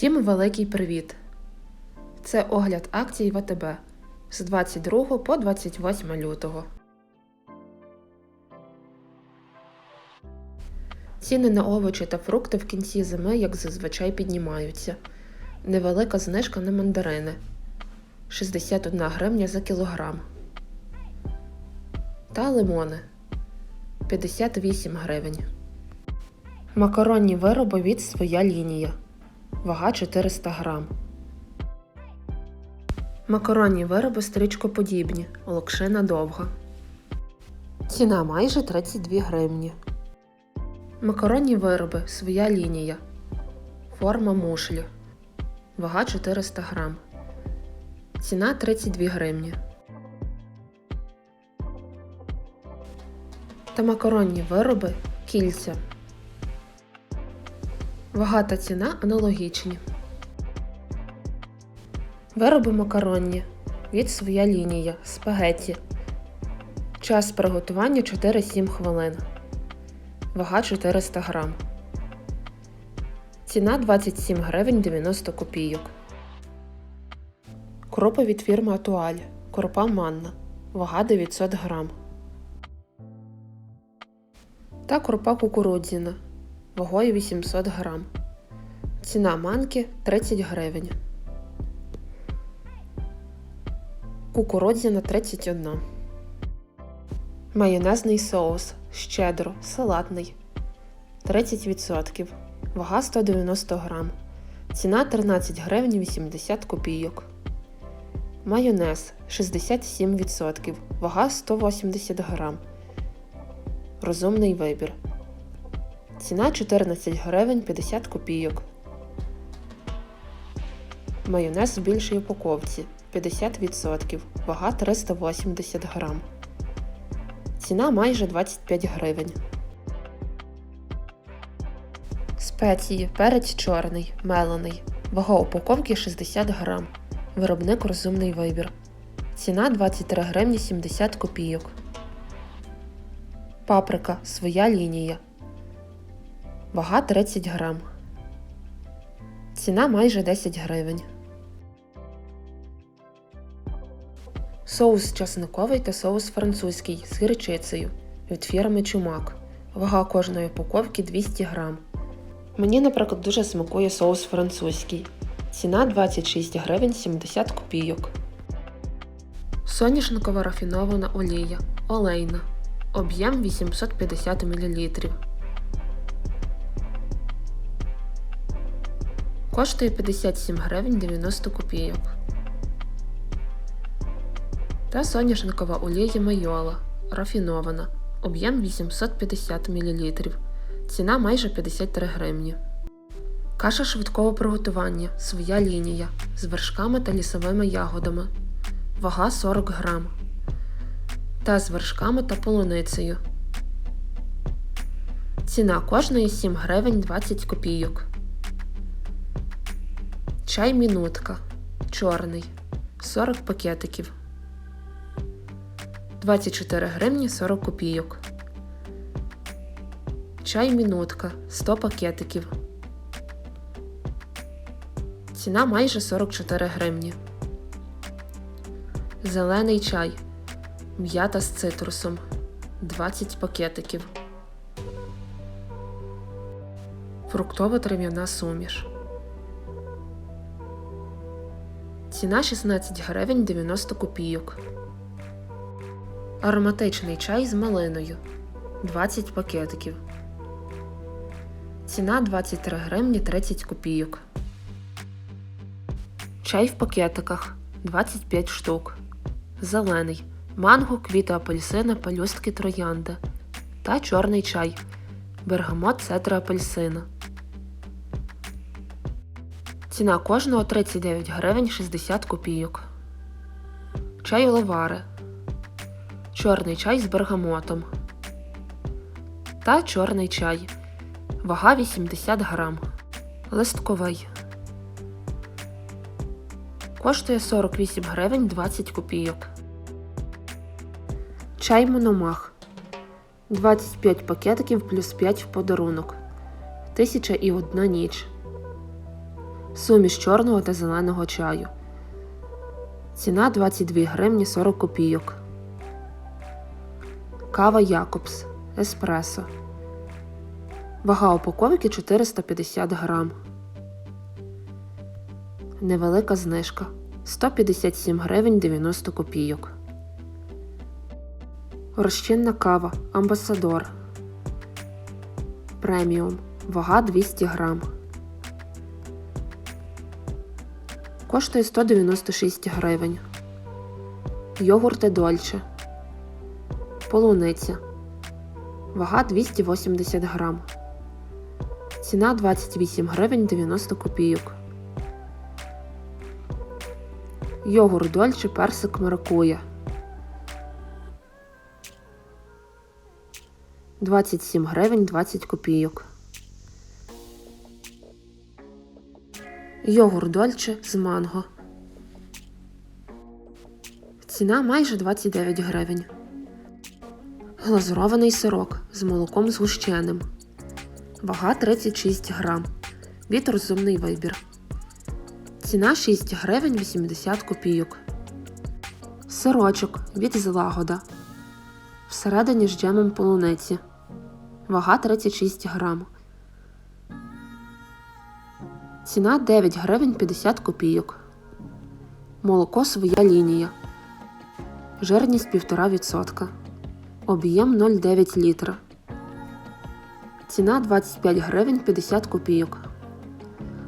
Всім великий привіт! Це огляд акцій ВТБ з 22 по 28 лютого. Ціни на овочі та фрукти в кінці зими, як зазвичай, піднімаються. Невелика знижка на мандарини 61 гривня за кілограм. Та лимони 58 гривень. Макаронні вироби від своя лінія. Вага 400 грам. Макаронні вироби стрічкоподібні, локшина довга. Ціна майже 32 гривні. Макаронні вироби своя лінія. Форма мушлі. Вага 400 грам. Ціна 32 гривні. Та макаронні вироби кільця. Вага та ціна аналогічні. Вироби макаронні. Від своя лінія. Спагетті. Час приготування 4-7 хвилин. Вага 400 грам. Ціна 27 гривень 90 копійок. Крупа від фірми Атуаль. Крупа манна. Вага 900 грам. Та крупа кукурудзяна. Вагою 800 грам. Ціна манки 30 гривень. Кукурудзяна 31. Майонезний соус. Щедро. Салатний. 30%. Вага 190 грам. Ціна 13 гривень 80 копійок. Майонез 67%. Вага 180 грам. Розумний вибір. Ціна 14 гривень 50 копійок. Майонез в більшій упаковці 50%. Вага 380 грам. Ціна майже 25 гривень. Спеції перець чорний, мелений. Вага упаковки 60 грам. Виробник розумний вибір. Ціна 23 гривні 70 копійок. Паприка своя лінія. Вага 30 грам. Ціна майже 10 гривень. Соус часниковий та соус французький з гірчицею від фірми Чумак. Вага кожної упаковки 200 грам. Мені, наприклад, дуже смакує соус французький. Ціна 26 гривень 70 копійок. Соняшникова рафінована олія. Олейна. Об'єм 850 мл. Коштує 57 гривень 90 копійок. Та соняшникова олія Майола. Рафінована. Об'єм 850 мл. Ціна майже 53 гривні. Каша швидкого приготування. Своя лінія. З вершками та лісовими ягодами. Вага 40 грам. Та з вершками та полуницею. Ціна кожної 7 гривень 20 копійок. Чай мінутка. Чорний. 40 пакетиків. 24 гривні 40 копійок. Чай мінутка 100 пакетиків. Ціна майже 44 гривні. Зелений чай. М'ята з цитрусом 20 пакетиків. Фруктова трав'яна суміш. Ціна 16 гривень 90 копійок. Ароматичний чай з малиною 20 пакетиків. Ціна 23 гривні 30 копійок. Чай в пакетиках 25 штук. Зелений. Манго, квіти апельсина, пелюстки троянди. Та чорний чай. Бергамот цедра апельсина. Ціна кожного 39 гривень 60 копійок. Чай Левари. Чорний чай з бергамотом. Та чорний чай. Вага 80 грам. Листковий. Коштує 48 гривень 20 копійок. Чай Мономах. 25 пакетиків плюс 5 в подарунок. 1001 ніч. Суміш чорного та зеленого чаю. Ціна 22 гривні 40 копійок. Кава Якобс. Еспресо. Вага упаковки 450 грам. Невелика знижка 157 гривень 90 копійок. Розчинна кава Амбасадор. Преміум. Вага 200 грам. Коштує 196 гривень. Йогурти Дольче. Полуниця. Вага 280 грам. Ціна 28 гривень 90 копійок. Йогурт Дольче персик маракуя. 27 гривень 20 копійок. Йогурт Дольче з манго. Ціна майже 29 гривень. Глазурований сирок з молоком згущеним. Вага 36 грам. Від розумний вибір. Ціна 6 гривень 80 копійок. Сирочок від злагода. Всередині з джемом полуниці. Вага 36 грам. Ціна 9 гривень 50 копійок. Молоко своя лінія. Жирність 1,5%. Об'єм 0,9 літра. Ціна 25 гривень 50 копійок.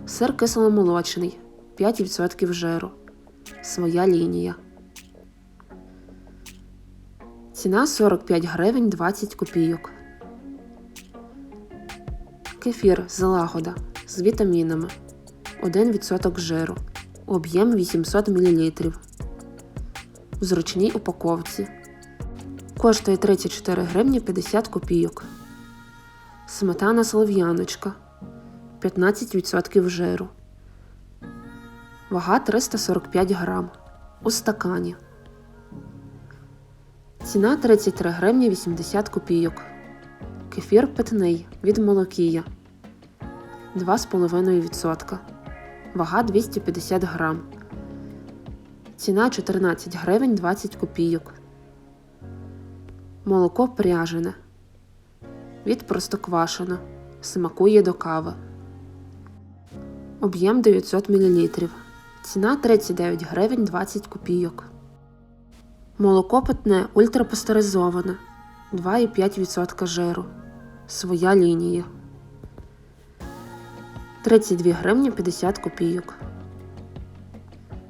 Сир кисломолочний 5% жиру. Своя лінія. Ціна 45 гривень 20 копійок. Кефір Злагода з вітамінами 1% жиру. Об'єм 800 мл. В зручній упаковці. Коштує 34 гривні 50 копійок. Сметана Слов'яночка 15% жиру. Вага 345 грам. У стакані. Ціна 33 гривні 80 копійок. Кефір питний від молокія 2,5%. Вага 250 грам. Ціна 14 гривень 20 копійок. Молоко пряжене. Від простоквашино. Смакує до кави. Об'єм 900 мл. Ціна 39 гривень 20 копійок. Молоко питне ультрапастеризоване 2,5% жиру. Своя лінія. 32 гривні 50 копійок.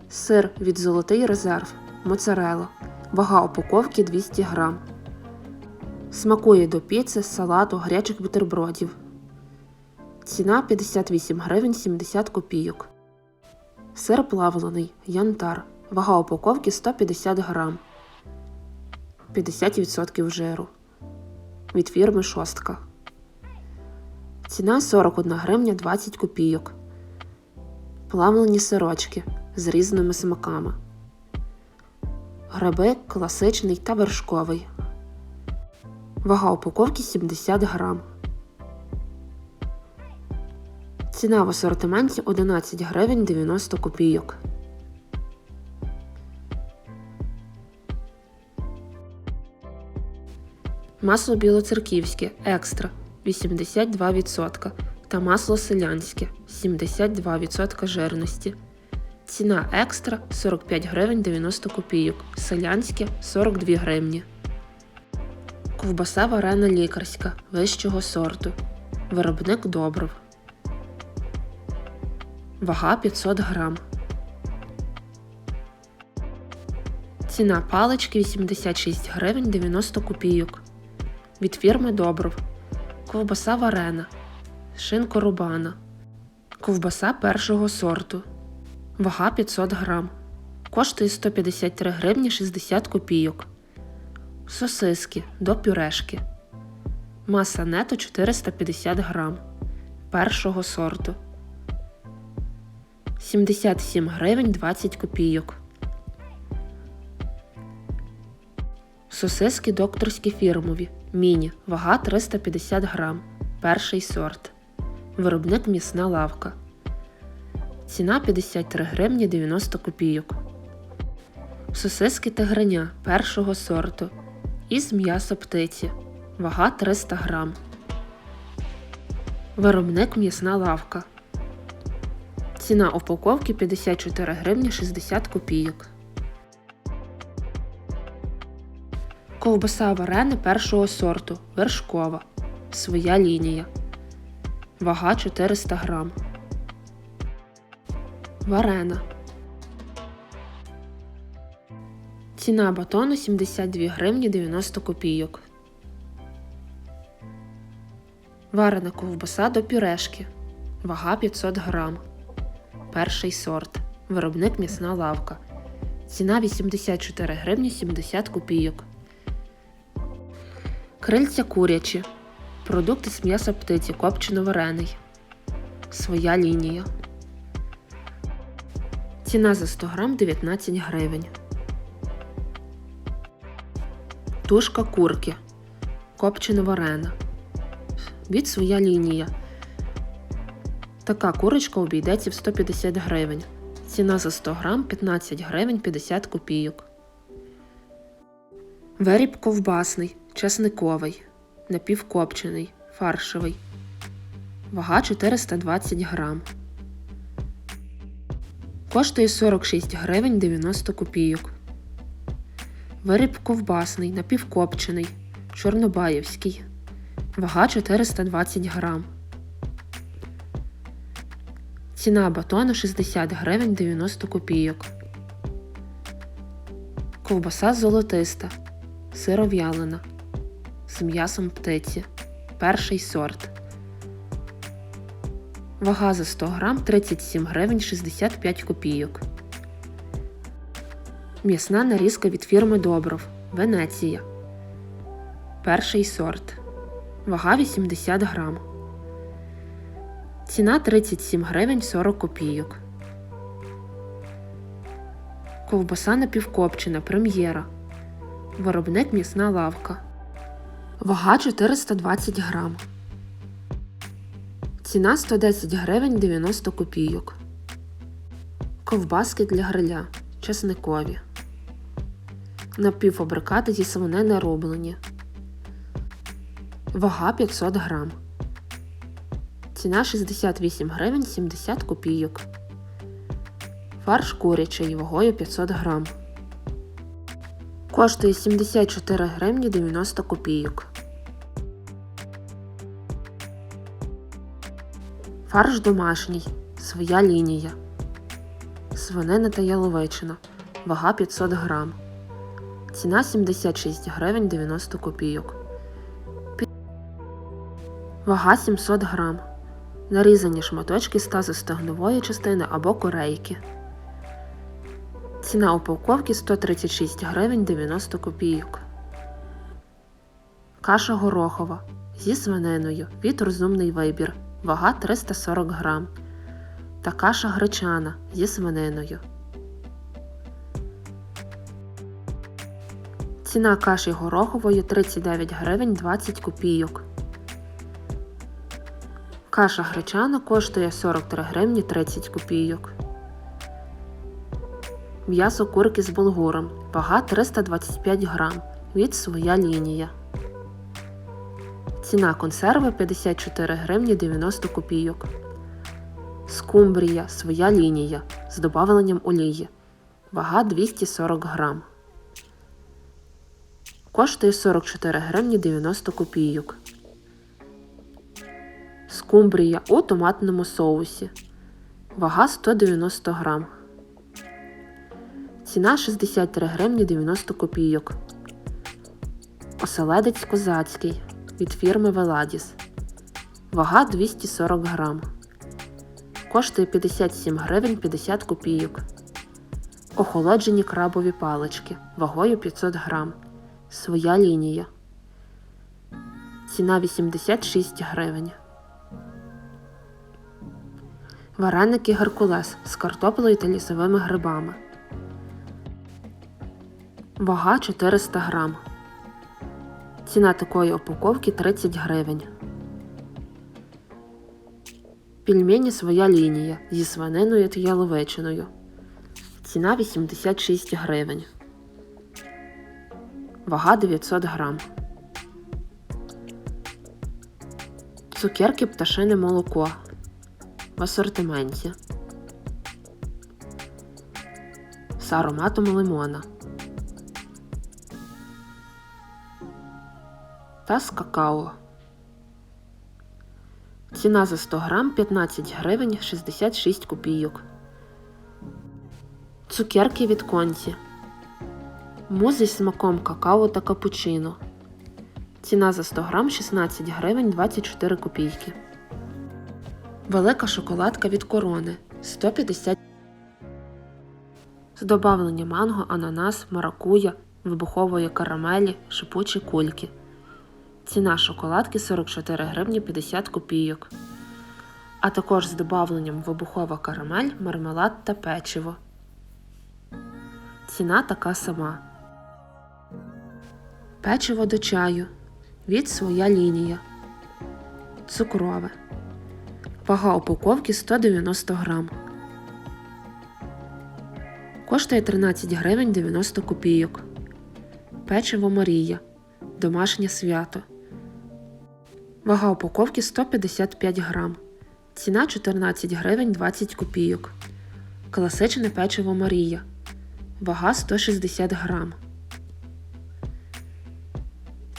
Сир від Золотий резерв. Моцарелла. Вага упаковки 200 грам. Смакує до піци, салату, гарячих бутербродів. Ціна 58 гривень 70 копійок. Сир плавлений. Янтар. Вага упаковки 150 грам. 50% жиру. Від фірми Шостка. Ціна 41 гривня 20 копійок. Плавлені сирочки з різними смаками. Гриби класичний та вершковий. Вага упаковки 70 грам. Ціна в асортименті 11 гривень 90 копійок. Масло білоцерківське екстра 82% та масло селянське 72% жирності. Ціна екстра 45 гривень 90 копійок, селянське 42 гривні. Ковбаса варена лікарська вищого сорту. Виробник Добров. Вага 500 грам. Ціна палички 86 гривень 90 копійок. Від фірми Добров. Ковбаса варена. Шинко рубана. Ковбаса першого сорту. Вага 500 грам. Коштує 153 гривні 60 копійок. Сосиски до пюрешки. Маса нето 450 грам. Першого сорту. 77 гривень 20 копійок. Сосиски докторські фірмові. Міні. Вага 350 грам. Перший сорт. Виробник м'ясна лавка. Ціна 53 гривні 90 копійок. Сосиски та гриня першого сорту. Із м'яса птиці. Вага 300 грам. Виробник м'ясна лавка. Ціна упаковки 54 гривні 60 копійок. Ковбаса варена першого сорту. Вершкова. Своя лінія. Вага 400 грам. Варена. Ціна батону 72 гривні 90 копійок. Варена ковбаса до пюрешки. Вага 500 грам. Перший сорт. Виробник м'ясна лавка. Ціна 84 гривні 70 копійок. Крильця курячі. Продукти з м'яса птиці копчено варений. Своя лінія. Ціна за 100 грам 19 гривень. Тушка курки. Копчено варена. Від своя лінія. Така курочка обійдеться в 150 гривень. Ціна за 100 грам 15 гривень 50 копійок. Виріб ковбасний, чесниковий, напівкопчений, фаршевий. Вага 420 грам. Коштує 46 гривень 90 копійок. Виріб ковбасний, напівкопчений, чорнобаївський. Вага 420 грам. Ціна батону 60 гривень 90 копійок. Ковбаса золотиста. Сиров'ялина. З м'ясом птиці. Перший сорт. Вага за 100 грам 37 гривень 65 копійок. М'ясна нарізка від фірми Добров. Венеція. Перший сорт. Вага 80 грам. Ціна 37 гривень 40 копійок. Ковбаса напівкопчена прем'єра. Виробник м'ясна лавка. Вага 420 грам. Ціна 110 гривень 90 копійок. Ковбаски для гриля. Чесникові. Напівфабрикати зі свинини роблені. Вага 500 грам. Ціна 68 гривень 70 копійок. Фарш курячий вагою 500 грам. Коштує 74 гривні 90 копійок. Фарш домашній. Своя лінія. Свинина та яловичина. Вага 500 грам. Ціна 76 гривень 90 копійок. Вага 700 грам. Нарізані шматочки з тазостегнової частини або корейки. Ціна упаковки 136 гривень 90 копійок. Каша горохова зі свининою від розумний вибір. Вага 340 грам. Та каша гречана зі свининою. Ціна каші горохової 39 гривень 20 копійок. Каша гречана коштує 43 гривні 30 копійок. М'ясо курки з булгуром. Вага 325 грам. Від своя лінія. Ціна консерви 54 гривні 90 копійок. Скумбрія своя лінія з добавленням олії. Вага 240 грам. Коштує 44 гривні 90 копійок. Скумбрія у томатному соусі. Вага 190 грам. Ціна 63 гривні 90 копійок. Оселедець козацький від фірми Веладіс. Вага 240 грам. Коштує 57 гривень 50 копійок. Охолоджені крабові палички вагою 500 грам. Своя лінія. Ціна 86 гривень. Вареники Геркулес з картоплею та лісовими грибами. Вага 400 грам. Ціна такої упаковки 30 гривень. Пельмені своя лінія зі свининою та яловичиною. Ціна 86 гривень. Вага 900 грам. Цукерки пташине молоко. В асортименті. З ароматом лимона. Та з какао. Ціна за 100 грам 15 гривень 66 копійок. Цукерки від конті. Муз зі смаком какао та капучино. Ціна за 100 грам 16 гривень 24 копійки. Велика шоколадка від корони 150 з добавленням манго, ананас, маракуя, вибухової карамелі, шипучі кульки. Ціна шоколадки 44 гривні 50 копійок. А також з добавленням вибухова карамель, мармелад та печиво. Ціна така сама. Печиво до чаю. Від своя лінія. Цукрове. Вага упаковки 190 грам. Коштує 13 гривень 90 копійок. Печиво Марія. Домашнє свято. Вага упаковки 155 грам. Ціна 14 гривень 20 копійок. Класичне печиво Марія. Вага 160 грам.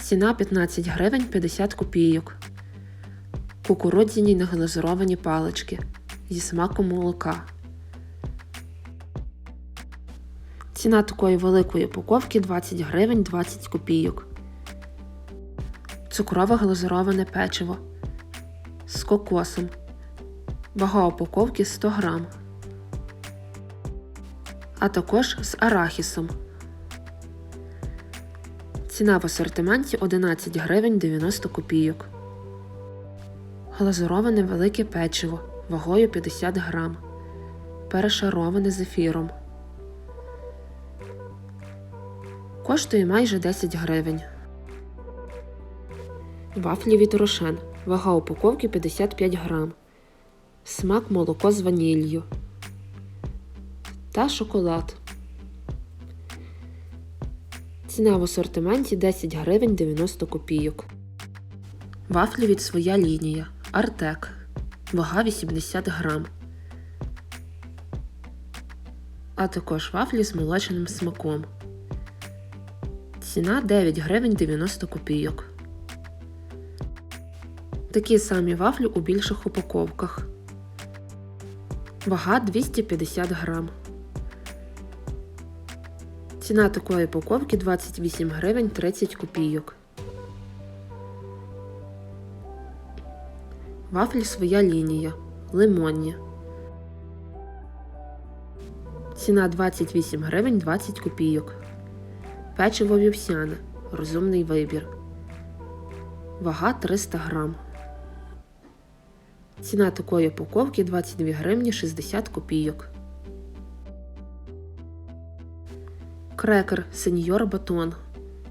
Ціна 15 гривень 50 копійок. Кукурудзяні неглазуровані палички зі смаком молока. Ціна такої великої упаковки 20 гривень 20 копійок. Цукрове глазуроване печиво з кокосом. Вага упаковки 100 грам. А також з арахісом. Ціна в асортименті 11 гривень 90 копійок. Глазуроване велике печиво вагою 50 грам. Перешароване ефіром. Коштує майже 10 гривень. Вафлі від Рошен. Вага упаковки 55 грам. Смак молоко з ваніллю. Та шоколад. Ціна в асортименті 10 гривень 90 копійок. Вафлі від своя лінія. Артек. Вага 80 грам. А також вафлі з молочним смаком. Ціна 9 гривень 90 копійок. Такі самі вафлі у більших упаковках. Вага 250 грам. Ціна такої упаковки 28 гривень 30 копійок. Вафлі своя лінія. Лимонні. Ціна 28 гривень 20 копійок. Печиво вівсяне. Розумний вибір. Вага 300 грам. Ціна такої упаковки 22 гривні 60 копійок. Крекер Сеньор Батон.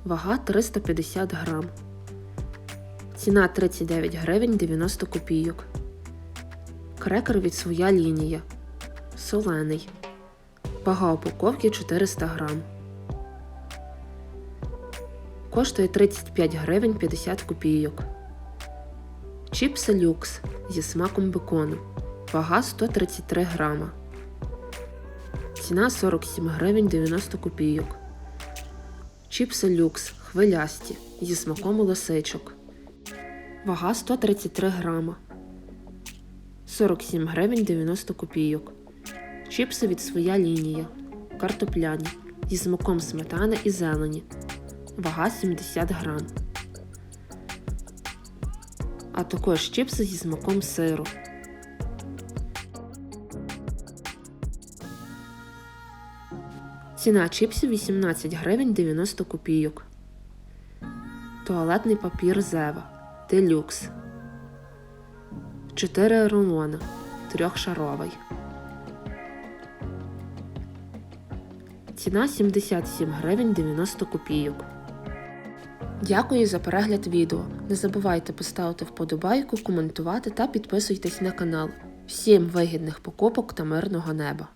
Вага 350 грам. Ціна 39 гривень 90 копійок. Крекер від своя лінія. Солений. Вага упаковки 400 грам. Коштує 35 гривень 50 копійок. Чіпси люкс зі смаком бекону. Вага 133 грама. Ціна 47 гривень 90 копійок. Чіпси люкс хвилясті зі смаком лисичок. Вага 133 грама. 47 гривень 90 копійок. Чіпси від своя лінія. Картопляні зі смаком сметани і зелені. Вага 70 грам. А також чіпси зі смаком сиру. Ціна чіпсів 18 гривень 90 копійок. Туалетний папір Зева. Делюкс. 4 рулона. Трьохшаровий. Ціна 77 гривень 90 копійок. Дякую за перегляд відео. Не забувайте поставити вподобайку, коментувати та підписуйтесь на канал. Всім вигідних покупок та мирного неба!